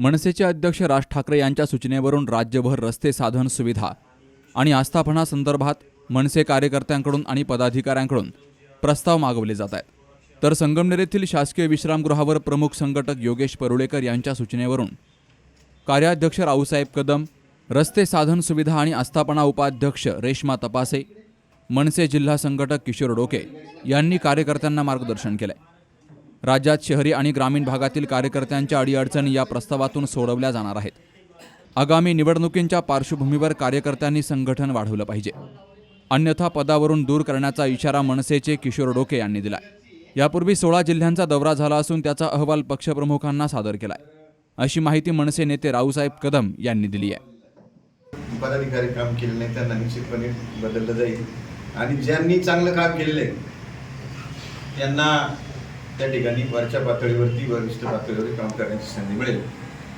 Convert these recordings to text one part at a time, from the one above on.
मनसेचे अध्यक्ष राज ठाकरे यांच्या सूचनेवरून राज्यभर रस्ते साधन सुविधा आणि आस्थापनासंदर्भात मनसे कार्यकर्त्यांकडून आणि पदाधिकाऱ्यांकडून प्रस्ताव मागवले जात आहेत. तर संगमनेर येथील शासकीय विश्रामगृहावर प्रमुख संघटक योगेश परुळेकर यांच्या सूचनेवरून कार्याध्यक्ष रावसाहेब कदम रस्ते साधन सुविधा आणि आस्थापना उपाध्यक्ष रेश्मा तपासे मनसे जिल्हा संघटक किशोर डोके यांनी कार्यकर्त्यांना मार्गदर्शन केलं आहे राज्यात शहरी आणि ग्रामीण भागातील कार्यकर्त्यांच्या अडीअडचणी या प्रस्तावातून सोडवल्या जाणार आहेत. आगामी निवडणुकींच्या पार्श्वभूमीवर कार्यकर्त्यांनी संघटन वाढवलं पाहिजे. अन्यथा पदावरून दूर करण्याचा इशारा मनसेचे किशोर डोके यांनी दिलाय. यापूर्वी सोळा जिल्ह्यांचा दौरा झाला असून त्याचा अहवाल पक्षप्रमुखांना सादर केलाय. अशी माहिती मनसे नेते रावसाहेब कदम यांनी दिली आहे. पदाधिकारी काम केले नाही त्यांना निश्चितपणे बदललं जाईल. आणि ज्यांनी चांगलं काम केलेलं आहे त्यांना त्या ठिकाणी वरच्या पातळीवरती वरिष्ठ पातळीवर काम करण्याची संधी मिळेल.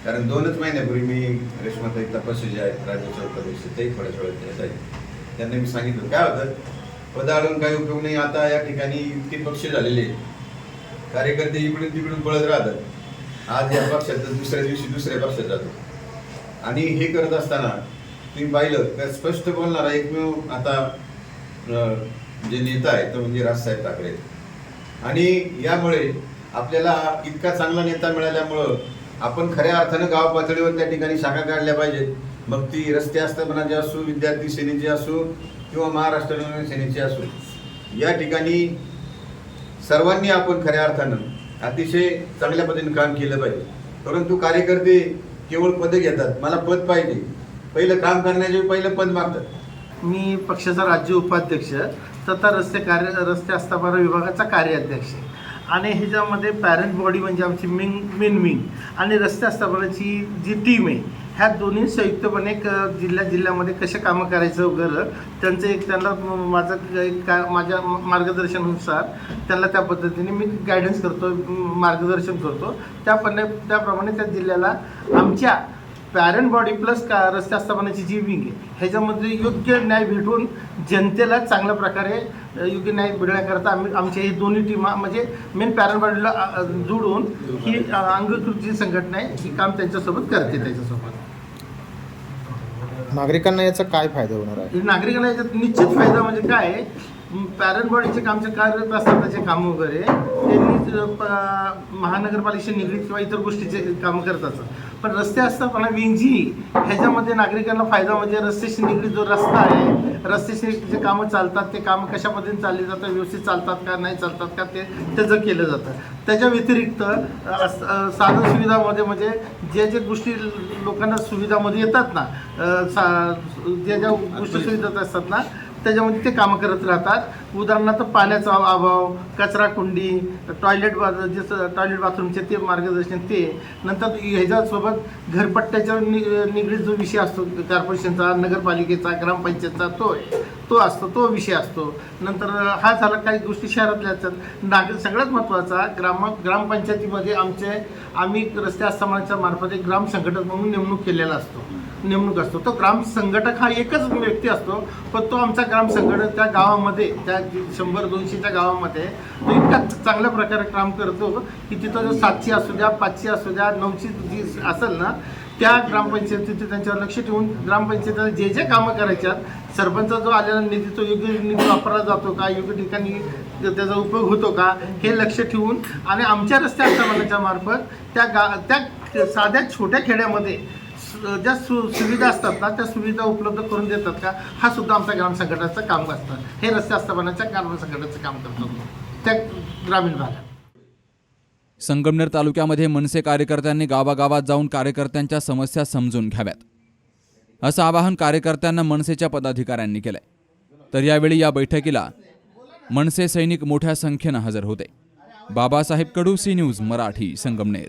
कारण दोनच महिन्यापूर्वी मी रेश्माताई तपस्वी जे आहेत राज्याच्या उपाध्यक्ष तेही थोड्याच वेळात येत आहेत त्यांना मी सांगितलं काय होतं? पदाळून काही उपयोग नाही. आता या ठिकाणी इतके पक्ष झालेले आहेत. कार्यकर्ते इकडून तिकडून पळत राहतात. आज या पक्षात तर दुसऱ्या दिवशी दुसऱ्या पक्षात जातो. आणि हे करत असताना तुम्ही पाहिलं तर स्पष्ट बोलणारा एकमेव आता जे नेता आहे तो म्हणजे राजसाहेब ठाकरे आणि यामुळे आपल्याला इतका चांगला नेता मिळाल्यामुळं आपण खऱ्या अर्थानं गाव पातळीवर त्या ठिकाणी शाखा काढल्या पाहिजेत. मग ती रस्ते आस्थापनाची असो विद्यार्थी सेनेची असो किंवा महाराष्ट्र नवनिर्माण सेनेची असो. या ठिकाणी सर्वांनी आपण खऱ्या अर्थानं अतिशय चांगल्या पद्धतीने काम केलं पाहिजे. परंतु कार्यकर्ते केवळ पदं घेतात. मला पद पाहिजे. पहिलं काम करण्याचे पहिलं पद मागतात. मी पक्षाचा राज्य उपाध्यक्ष तथा रस्ते कार्य रस्ते आस्थापना विभागाचा कार्याध्यक्ष आहे. आणि ह्याच्यामध्ये पॅरेंट बॉडी म्हणजे आमची मिंग मिन विंग आणि रस्ते आस्थापनाची जी टीम आहे ह्या दोन्ही संयुक्तपणे क जिल्ह्या जिल्ह्यामध्ये कसे कामं करायचं वगैरे त्यांचं एक त्यांना माझं एक का माझ्या मार्गदर्शनानुसार त्यांना त्या पद्धतीने मी गायडन्स करतो मार्गदर्शन करतो त्यापणे त्याप्रमाणे त्या जिल्ह्याला आमच्या पॅरेंट बॉडी प्लस का रस्ते आस्थापनाची जी विंग आहे ह्याच्यामध्ये योग्य न्याय भेटून जनतेला चांगल्या प्रकारे योग्य न्याय मिळण्याकरता आम्ही आमच्या ही दोन्ही टीमा म्हणजे मेन पॅरेंट बॉडीला जोडून ही अंगीकृत जी संघटना आहे ही काम त्यांच्यासोबत करते त्याच्यासोबत. नागरिकांना याचा काय फायदा होणार आहे? नागरिकांना याच्यात निश्चित फायदा म्हणजे काय पॅरेंट बॉडीचे कामचे कार्यरत असतात त्याचे काम वगैरे त्यांनी महानगरपालिकेशी निगडीत किंवा इतर गोष्टीचे कामं करत असतात. पण रस्ते आस्थापना विंग जी ह्याच्यामध्ये नागरिकांना फायदा म्हणजे रस्त्याशी निगडीत जो रस्ता आहे रस्त्याशी जे कामं चालतात ते कामं कशा पद्धतीने चालली जातात व्यवस्थित चालतात का नाही चालतात का ते त्याचं केलं जातं. त्याच्या व्यतिरिक्त साधन सुविधामध्ये म्हणजे जे जे गोष्टी लोकांना सुविधामध्ये येतात ना सा ज्या ज्या गोष्टी सुविधा असतात ना त्याच्यामध्ये ते कामं करत राहतात. उदाहरणार्थ पाण्याचा अभाव कचरा कुंडी टॉयलेट बा जसं टॉयलेट बाथरूमचे ते मार्गदर्शन ते. नंतर ह्याच्यासोबत घरपट्ट्याच्या नि निगडीत जो विषय असतो कॉर्पोरेशनचा नगरपालिकेचा ग्रामपंचायतचा तो आहे तो असतो तो विषय असतो. नंतर हा झाला काही गोष्टी शहरातल्या असतात. नागरिक सगळ्यात महत्त्वाचा ग्राम ग्रामपंचायतीमध्ये आमचे आम्ही रस्ते आस्थापनाच्या मार्फत एक ग्राम संघटक म्हणून नेमणूक केलेला असतो. नेमणूक असतो. तो ग्राम संघटक हा एकच व्यक्ती असतो पण तो आमचा ग्राम संघटक त्या गावामध्ये त्या शंभर दोनशेच्या गावामध्ये तो इतका चांगल्या प्रकारे काम करतो की तिथं जो सातशे असू द्या पाचशे असू द्या नऊशे जी असेल ना त्या ग्रामपंचायतीचे त्यांच्यावर लक्ष ठेवून ग्रामपंचायतीला जे जे कामं करायच्यात सरपंच जो आलेला निधी तो योग्य निधी वापरला जातो का योग्य ठिकाणी त्याचा उपयोग होतो का हे लक्ष ठेवून आणि आमच्या रस्त्या आस्थापनाच्या मार्फत त्या गा त्या साध्या छोट्या खेड्यामध्ये ज्या सु सुविधा असतात ना त्या सुविधा उपलब्ध करून देतात का? हा सुद्धा आमचा ग्राम संघटनाचं काम असतं. हे रस्ते आस्थापनाच्या ग्राम संघटनाचं काम करतो त्या ग्रामीण भागात. संगमनेर तालुक्यामध्ये मनसे कार्यकर्त्यांनी गावागावात जाऊन कार्यकर्त्यांच्या समस्या समजून घ्याव्यात. असं आवाहन कार्यकर्त्यांना मनसेच्या पदाधिकाऱ्यांनी केलंय. तर यावेळी या बैठकीला मनसे सैनिक मोठ्या संख्येनं हजर होते. Babasaheb Kadu C News Marathi Sangamner.